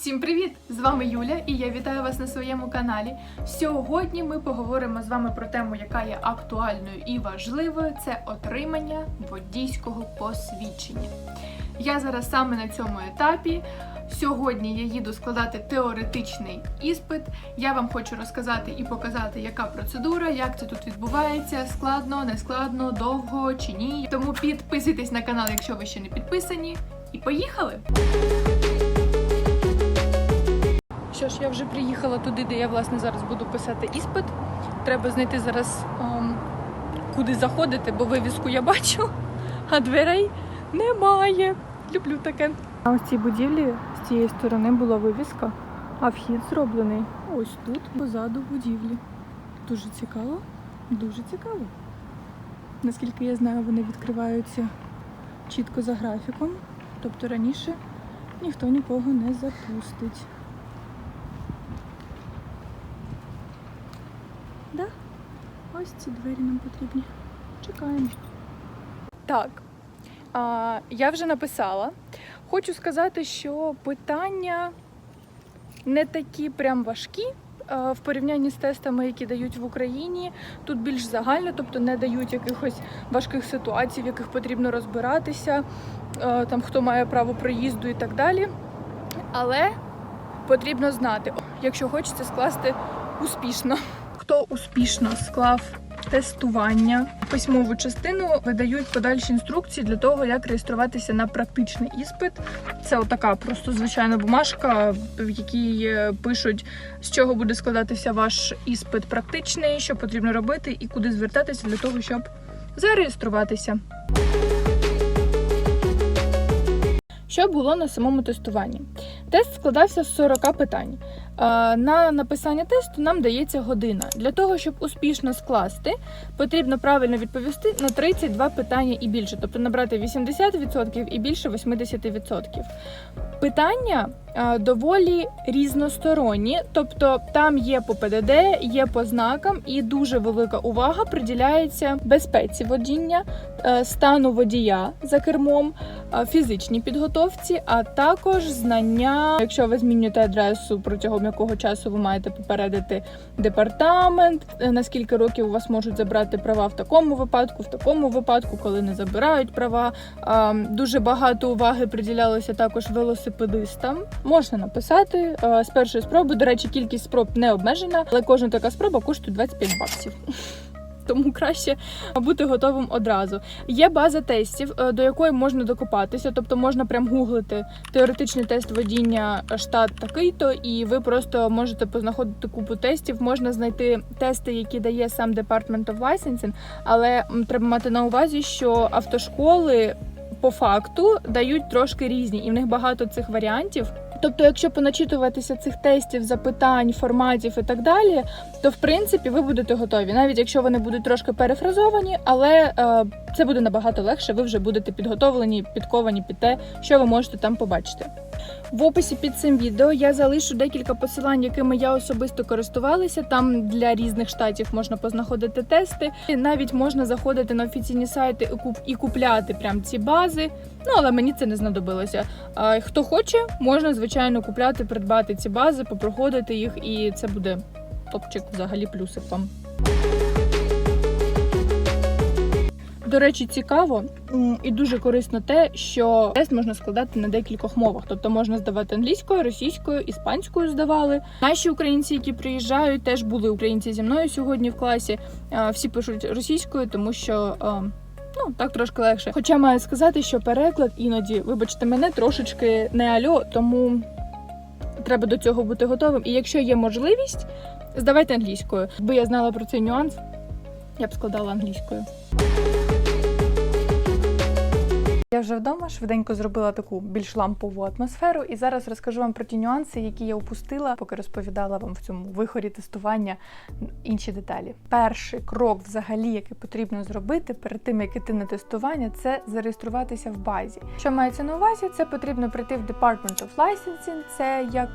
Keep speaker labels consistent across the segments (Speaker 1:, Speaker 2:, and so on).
Speaker 1: Всім привіт! З вами Юля і я вітаю вас на своєму каналі. Сьогодні ми поговоримо з вами про тему, яка є актуальною і важливою: це отримання водійського посвідчення. Я зараз саме на цьому етапі. Сьогодні я їду складати теоретичний іспит. Я вам хочу розказати і показати, яка процедура, як це тут відбувається, складно, не складно, довго чи ні. Тому підписуйтесь на канал, якщо ви ще не підписані. І поїхали! Я вже приїхала туди, де я власне зараз буду писати іспит. Треба знайти зараз ем, куди заходити, бо вивіску я бачу, а дверей немає. Люблю таке. А ось цій будівлі з цієї сторони була вивіска, а вхід зроблений ось тут, позаду будівлі. Дуже цікаво, дуже цікаво. Наскільки я знаю, вони відкриваються чітко за графіком, тобто раніше ніхто нікого не запустить. Ось ці двері нам потрібні. Чекаємо. Так. А, я вже написала. Хочу сказати, що питання не такі прям важкі. В порівнянні з тестами, які дають в Україні, тут більш загально, тобто не дають якихось важких ситуацій, в яких потрібно розбиратися, там хто має право проїзду і так далі. Але потрібно знати, якщо хочеться скласти успішно. Хто успішно склав тестування, письмову частину видають подальші інструкції для того, як реєструватися на практичний іспит. Це отака просто звичайна бумажка, в якій е, пишуть, з чого буде складатися ваш іспит практичний, що потрібно робити і куди звертатися для того, щоб зареєструватися. Що було на самому тестуванні? Тест складався з 40 питань. Е, На написання тесту нам дається година. Для того, щоб успішно скласти, потрібно правильно відповісти на 32 питання і більше, тобто набрати 80% і більше 80%. Питання е, доволі різносторонні, тобто там є по ПДД, є по знакам, і дуже велика увага приділяється безпеці водіння, е, стану водія за кермом, е, фізичній підготовці, а також знання, якщо ви змінюєте адресу, протягом якого часу ви маєте попередити департамент, е, на скільки років у вас можуть забрати права в такому випадку, в такому випадку, коли не забирають права. Дуже багато уваги приділялося також велосипедистам. Можна написати е, з першої спроби. До речі, кількість спроб не обмежена, але кожна така спроба коштує 25 баксів. Тому краще бути готовим одразу. Є база тестів, е, до якої можна докопатися, тобто можна прям гуглити теоретичний тест водіння штат такий-то, і ви просто можете познаходити купу тестів. Можна знайти тести, які дає сам Department of Licensing, але треба мати на увазі, що автошколи по факту дають трошки різні, і в них багато цих варіантів. Тобто, якщо поначитуватися цих тестів, запитань, форматів і так далі, то в принципі ви будете готові, навіть якщо вони будуть трошки перефразовані, але е, це буде набагато легше. Ви вже будете підготовлені, підковані під те, що ви можете там побачити. В описі під цим відео я залишу декілька посилань, якими я особисто користувалася. Там для різних штатів можна познаходити тести. І навіть можна заходити на офіційні сайти і куп- і купляти прям ці бази. Ну але мені це не знадобилося. Хто хоче, можна звичайно купляти, придбати ці бази, попроходити їх, і це буде топчик взагалі плюсик вам. До речі, цікаво і дуже корисно те, що тест можна складати на декількох мовах. Тобто можна здавати англійською, російською, іспанською здавали. Наші українці, які приїжджають, теж були українці зі мною сьогодні в класі. Всі пишуть російською, тому що. Так трошки легше. Хоча маю сказати, що переклад іноді, вибачте мене, трошечки не альо, тому треба до цього бути готовим. І якщо є можливість, здавайте англійською. Якби я знала про цей нюанс, я б складала англійською. Вже вдома швиденько зробила таку більш лампову атмосферу, і зараз розкажу вам про ті нюанси, які я упустила, поки розповідала вам в цьому вихорі тестування інші деталі. Перший крок, взагалі, який потрібно зробити перед тим, як іти на тестування, це зареєструватися в базі. Що мається на увазі? Це потрібно прийти в Department of Licensing, це як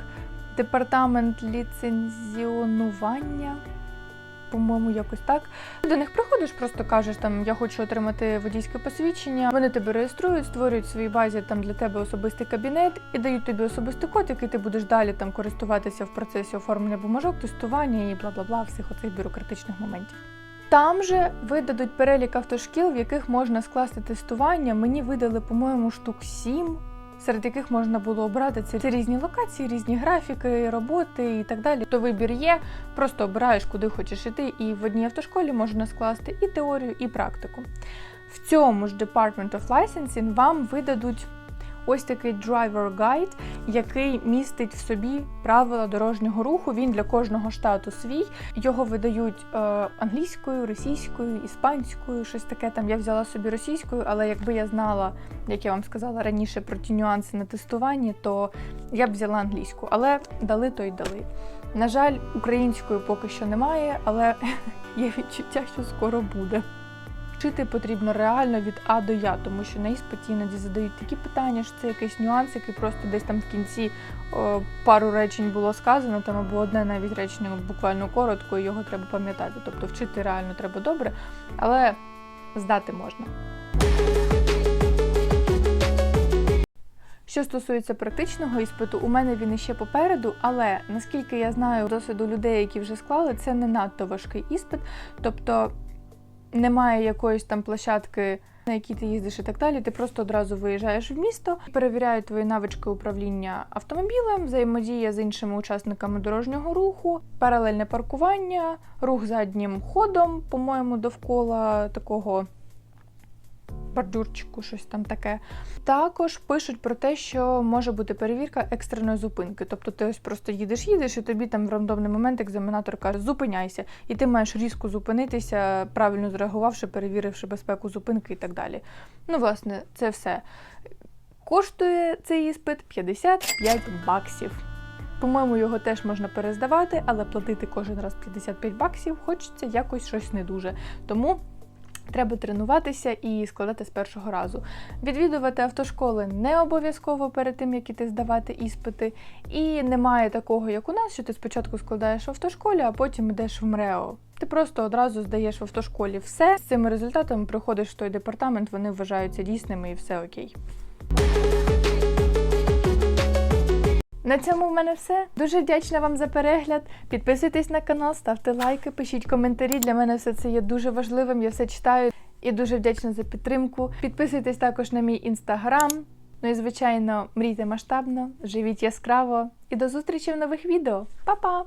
Speaker 1: департамент ліцензіонування. По-моєму, якось так. До них приходиш, просто кажеш там я хочу отримати водійське посвідчення. Вони тебе реєструють, створюють в своїй базі там для тебе особистий кабінет і дають тобі особистий код, який ти будеш далі там користуватися в процесі оформлення бумажок, тестування і бла бла бла всіх оцих бюрократичних моментів. Там же видадуть перелік автошкіл, в яких можна скласти тестування. Мені видали, по-моєму, штук сім, серед яких можна було обрати це, різні локації, різні графіки, роботи і так далі. То вибір є, просто обираєш, куди хочеш іти, і в одній автошколі можна скласти і теорію, і практику. В цьому ж Department of Licensing вам видадуть ось такий driver guide, який містить в собі правила дорожнього руху. Він для кожного штату свій. Його видають е, англійською, російською, іспанською, щось таке. Там я взяла собі російською, але якби я знала, як я вам сказала раніше про ті нюанси на тестуванні, то я б взяла англійську. Але дали то й дали. На жаль, української поки що немає, але є відчуття, що скоро буде. Вчити потрібно реально від А до Я, тому що на іспиті іноді задають такі питання, що це якийсь нюанс, який просто десь там в кінці о, пару речень було сказано, там або одне навіть речення буквально коротко, і його треба пам'ятати. Тобто вчити реально треба добре, але здати можна. Що стосується практичного іспиту, у мене він іще попереду, але наскільки я знаю досвіду людей, які вже склали, це не надто важкий іспит. Тобто немає якоїсь там площадки, на якій ти їздиш і так далі. Ти просто одразу виїжджаєш в місто, перевіряють твої навички управління автомобілем, взаємодія з іншими учасниками дорожнього руху, паралельне паркування, рух заднім ходом, по-моєму, довкола такого. Бордюрчику, щось там таке. Також пишуть про те, що може бути перевірка екстреної зупинки. Тобто ти ось просто їдеш, їдеш, і тобі там в рандомний момент екзаменатор каже, зупиняйся, і ти маєш різко зупинитися, правильно зреагувавши, перевіривши безпеку зупинки і так далі. Ну, власне, це все. Коштує цей іспит 55 баксів. По-моєму, його теж можна перездавати, але платити кожен раз 55 баксів хочеться якось щось не дуже. Тому Треба тренуватися і складати з першого разу. Відвідувати автошколи не обов'язково перед тим, як іти здавати іспити. І немає такого, як у нас, що ти спочатку складаєш в автошколі, а потім йдеш в МРЕО. Ти просто одразу здаєш в автошколі все. З цими результатами приходиш в той департамент, вони вважаються дійсними і все окей. На цьому в мене все. Дуже вдячна вам за перегляд. Підписуйтесь на канал, ставте лайки, пишіть коментарі. Для мене все це є дуже важливим. Я все читаю і дуже вдячна за підтримку. Підписуйтесь також на мій інстаграм. Ну і звичайно, мрійте масштабно, живіть яскраво і до зустрічі в нових відео. Па-па!